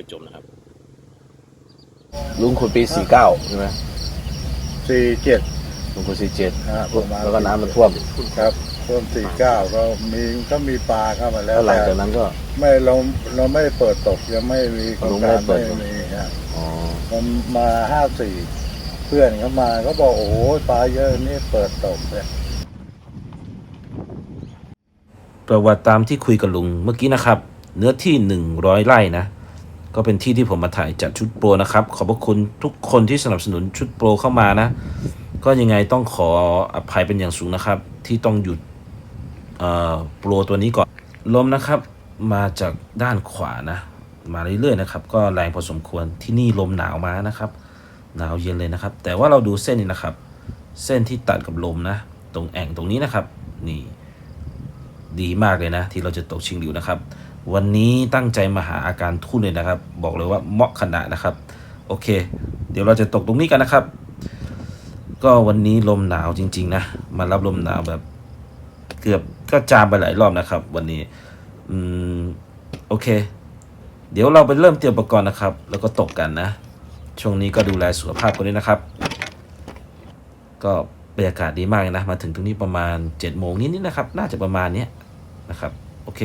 ค่อยจมนะครับ ลุงขุดปีสี่เก้าใช่ไหมสี่เจ็ดลุงขุดสี่เจ็ดนะประมาณแล้วก็น้ำมันท่วมครับท่วมสี่เก้าก็มีก็มีปลาเข้ามาแล้แล้ววหลังจากนั้นก็ ไม่เราเราไม่ได้เปิดตกยังไม่มีโครงเราไม่การได้เปิไม่ดมีฮะ อ๋อมันมาห้าสี่เพื่อนเขามาเขาบอกโอ้โหปลาเยอะนี่เปิดตกเลยประวัติตามที่คุยกับลุงเมื่อกี้นะครับ เนื้อที่ 100 ไร่นะ ก็เป็นที่ที่ผมมาถ่ายจัดชุดโปรนะครับ ขอบพระคุณทุกคนที่สนับสนุนชุดโปรเข้ามานะ ก็ยังไงต้องขออภัยเป็นอย่างสูงนะครับ ที่ต้องหยุดโปรตัวนี้ก่อนลมนะครับมาจากด้านขวานะ มาเรื่อยๆนะครับ ก็แรงพอสมควรที่นี่ลมหนาวมานะครับ หนาวเย็นเลยนะครับ แต่ว่าเราดูเส้นนี้นะครับ เส้นที่ตัดกับลมนะ ตรงแอ่งตรงนี้นะครับ นี่ ดีมากเลยนะ ที่เราจะตกชิงหลิวนะครับ วันนี้ตั้งใจมาหาอาการทุ่นเลยนะครับ บอกเลยว่าเหมาะขนาดนะครับ โอเค เดี๋ยวเราจะตกตรงนี้กันนะครับ ก็วันนี้ลมหนาวจริง ๆ นะ มารับลมหนาวแบบ เกือบก็จามไปหลายรอบนะครับ วันนี้อืมโอเค เดี๋ยวเราไปเริ่มเตรียมอุปกรณ์นะครับ แล้วก็ตกกันนะ ช่วงนี้ก็ดูแลสุขภาพกันด้วยนะครับ ก็บรรยากาศดีมากเลยนะ มาถึงตรงนี้ประมาณ7จ็ดโมงนิดๆนะครับ น่าจะประมาณนี้นะครับ โอเค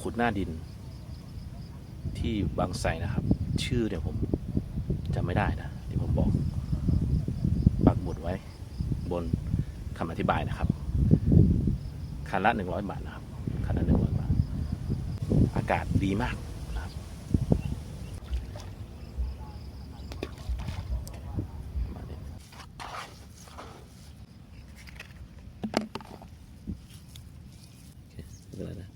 ขุดหน้าดิน ที่บางไทรนะครับ ชื่อเนี่ยผมจำไม่ได้นะที่ผมบอกปักหมุดไว้ บนคำอธิบายนะครับคันละหนึ่งร้อยบาทนะครับคันละหนึ่งร้อยบาทอากาศดีมากนะครับประมาณนี้โอเคไม่เป็นไรนะ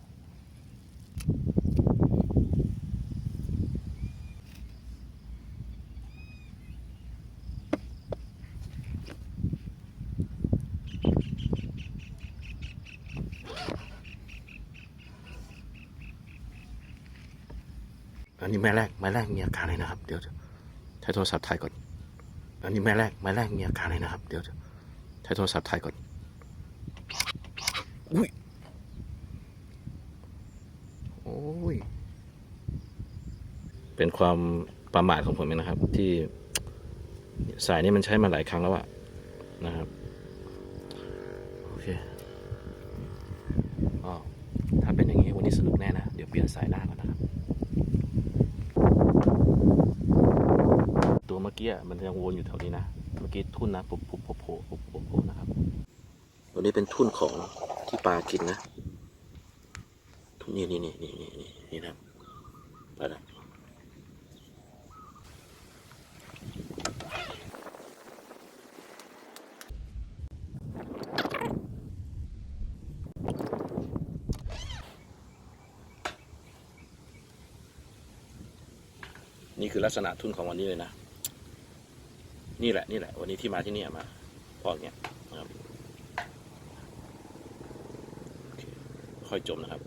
อันนี้แม่แรกแม่แรกมีอาการอะไรนะครับ เดี๋ยวใช้โทรศัพท์ถ่ายก่อน อันนี้แม่แรกแม่แรกมีอาการอะไรนะครับ เดี๋ยวใช้โทรศัพท์ถ่ายก่อน อุ้ย โอ้ย เป็นความประมาทของผมเองนะครับ ที่สายนี้มันใช้มาหลายครั้งแล้วอะนะครับ โอเคก็ถ้าเป็นอย่างนี้วันนี้สนุกแน่นะ เดี๋ยวเปลี่ยนสายหน้าก่อนนะครับ ตัวเมื่ อกี้มันยังวนอยู่แถวนี้นะ เมื่อกี้ทุ่นนะปุบปุบโผล่โผล่ปุบปุบโผล่นะครับ ตัวนี้เป็นทุ่นของที่ปลากินนะ ทุ่นนี่นี่นี่นี่นี่นี่นี่นะไปละนี่คือลักษณะทุ่นของวันนี้เลยนะ นี่แหละนี่แหละ วันนี้ที่มาที่นี่มาพอกเนี้ยนะครับคค่อยจมนะครับ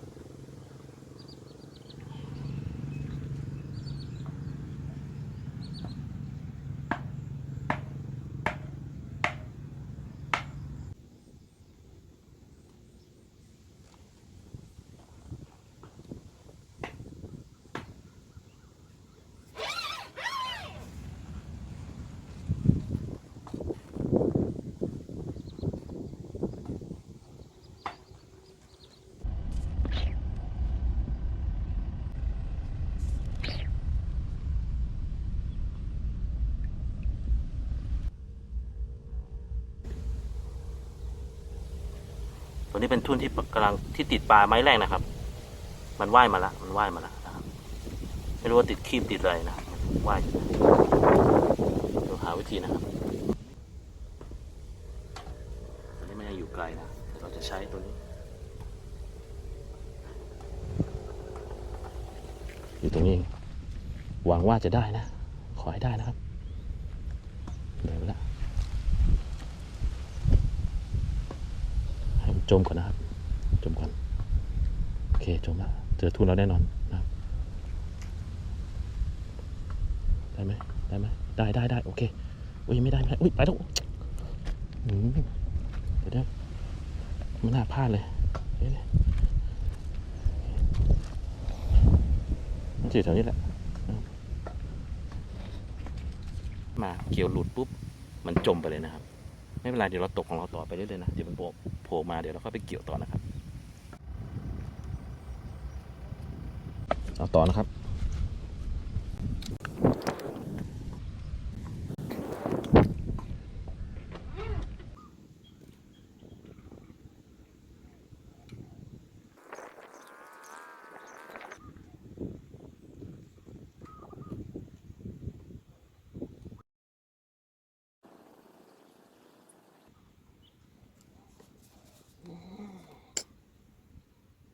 ตัวนี้เป็นทุ่นที่กำลังที่ติดปลาไม้แรกนะครับ มันว่ายมาละมันว่ายมาละนะครับไม่รู้ว่าติดคีบติดอะไรนะว่ายอยู่นะเดี๋ยวหาวิธีนะครับอันนี้ไม่ได้อยู่ไกลนะเราจะใช้ตัวนี้ อยู่ตรงนี้เองหวังว่าจะได้นะ ขอให้ได้นะครับเดี๋ยวไปละให้มัน จมก่อนนะครับ จมก่อน โอเค จมแล้ว เจอทุนเราแน่นอนนะครับ ได้ไหมได้ไหมได้ได้ได้โอเคอุ้ยไม่ได้ไม่ได้อุ้ยไปแล้วอืมเดี๋ยวเดี๋ยวมันน่าพลาดเลยเดี๋ยมันจะอยู่แถวนี้แหละ มาเกี่ยวหลุดปุ๊บ มันจมไปเลยนะครับ ไม่เป็นไรเดี๋ยวเราตกของเราต่อไปเรื่อยๆนะเดี๋ยวมันโผล่มาเดี๋ยวเราเข้าไปเกี่ยวต่อนะครับเอาต่อนะครับ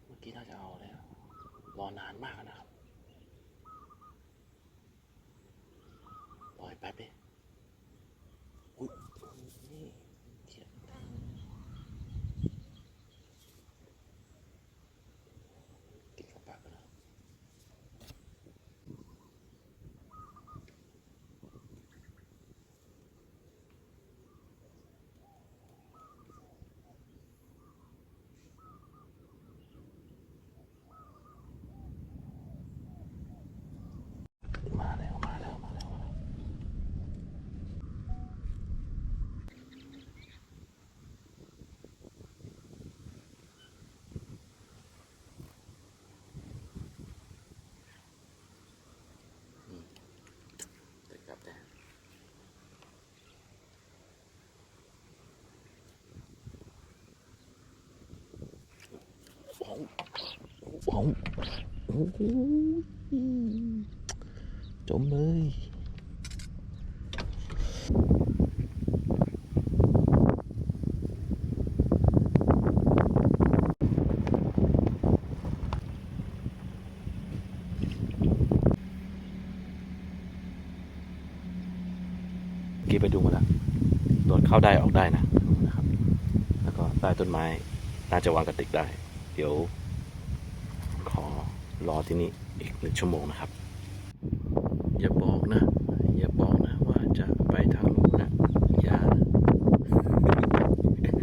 เมื่อกี้น่าจะเอาแล้วานานมากนะครับ รออีกแป๊บดิอุ้ยนี่เทียบติดเข้าปากไปแล้วมาแล้วมาแล้วมาแล้วมาแล้ว ติดกับแต่ว้าว ว้าโอ้โหจมเลยเมื่อกี้ไปดูมาแล้วโดดเข้าได้ออกได้นะนะครับ แล้วก็ใต้ต้นไม้น่าจะวางกระติกได้ เดี๋ยว รอที่นี่อีกหนึ่งชั่วโมงนะครับ อย่าบอกนะ อย่าบอกนะว่าจะไปทางนู้นนะอย่านะ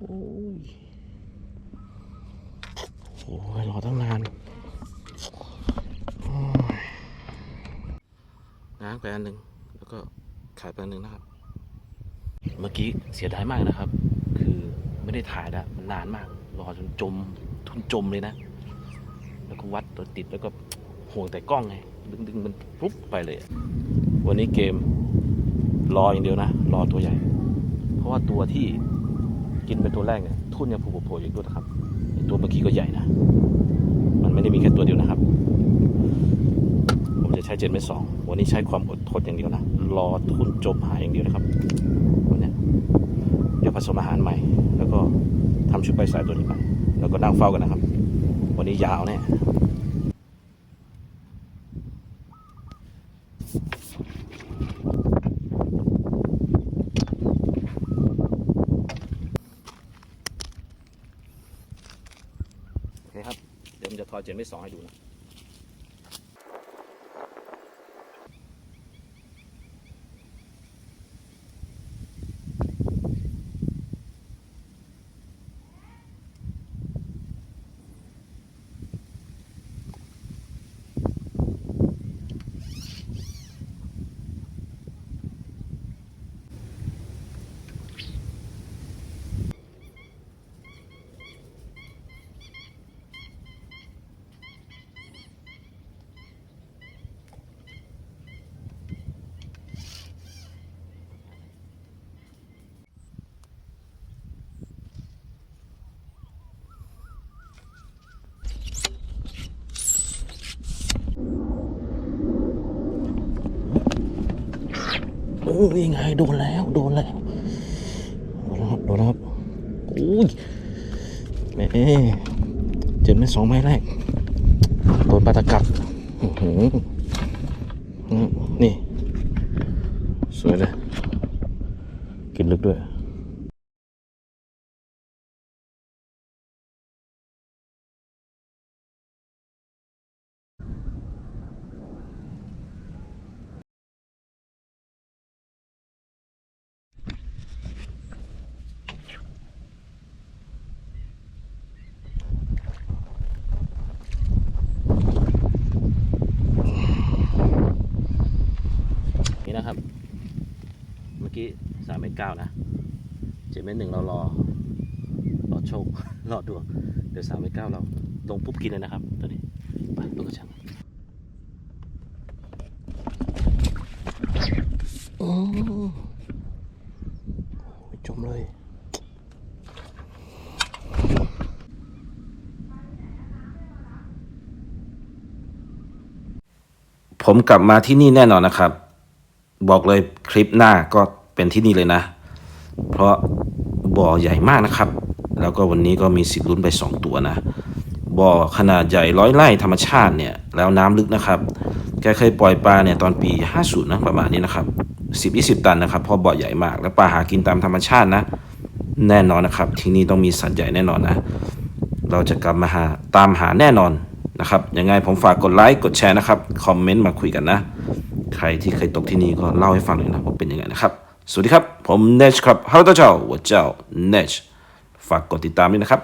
โอ้ยโอ้ยรอตั้งนานโอ้ยง้างไปอัน หนึ่งแล้วก็ขายไปหนึ่งนะครับ เมื่อกี้เสียดายมากนะครับ คือไม่ได้ถ่ายแล้วมันนานมากรอจนจมทุนจมเลยนะ แล้วก็วัดตัวติดแล้วก็ห่วงแต่กล้องไงดึงดึงมันปุ๊บไปเลย วันนี้เกมรออย่างเดียวนะ รอตัวใหญ่ เพราะว่าตัวที่กินเป็นตัวแรกเนี่ยทุ่นยังผูกโผล่อยู่ด้วยนะครับตัวเมื่อกี้ก็ใหญ่นะ มันไม่ได้มีแค่ตัวเดียวนะครับ จะใช้เจ็ดเมตรสองวันนี้ใช้ความอดทนอย่างเดียวนะ รอทุนจมหายอย่างเดียวนะครับวันนี้เดี๋ยวผสมอาหารใหม่ แล้วก็ทำชุดใบสายตัวนี้ไป แล้วก็นั่งเฝ้ากันนะครับ วันนี้ยาวแน่โอเคครับ เดี๋ยวผมจะทอยเจนไม่สองให้ดูนะ ยังไงโดนแล้วโดนแล้วโดนแล้วครับโดนแล้วครับอุ้ยแหม่เจ็บไม่สองไม้แรกโดนปลาตะกับอื้อหือนี่ สวยเลย กินลึกด้วย นี่นะครับ เมื่อกี้สามเมตรเก้านะเจ็ดเมตรหนึ่งเรารอรอโชครอดวงเดี๋ยวสามเมตรเก้าเราลงปุ๊บกินเลยนะครับตัวนี้ไปลูกกระชังโอ้โหจมเลยผมกลับมาที่นี่แน่นอนนะครับ บอกเลยคลิปหน้าก็เป็นที่นี่เลยนะ เพราะบ่อใหญ่มากนะครับ แล้วก็วันนี้ก็มีสิทธิ์ลุ้นไป 2 ตัวนะ บ่อขนาดใหญ่ร้อยไร่ธรรมชาติเนี่ยแล้วน้ำลึกนะครับ แกเคยปล่อยปลาเนี่ยตอนปี 50นะประมาณนี้นะครับ10-20 ตันนะครับเพราะบ่อใหญ่มาก แล้วปลาหากินตามธรรมชาตินะ แน่นอนนะครับ ที่นี่ต้องมีสัตว์ใหญ่แน่นอนนะ เราจะกลับมาหาตามหาแน่นอนนะครับยังไงผมฝากกดไลค์กดแชร์นะครับ คอมเมนต์มาคุยกันนะ ใครที่เคยตกที่นี่ก็เล่าให้ฟังหน่อยนะว่าเป็นยังไงนะครับ สวัสดีครับ ผมเนชครับฮัลโหลเจ้าว่าเจ้าเนชฝากกดติดตามด้วยนะครับ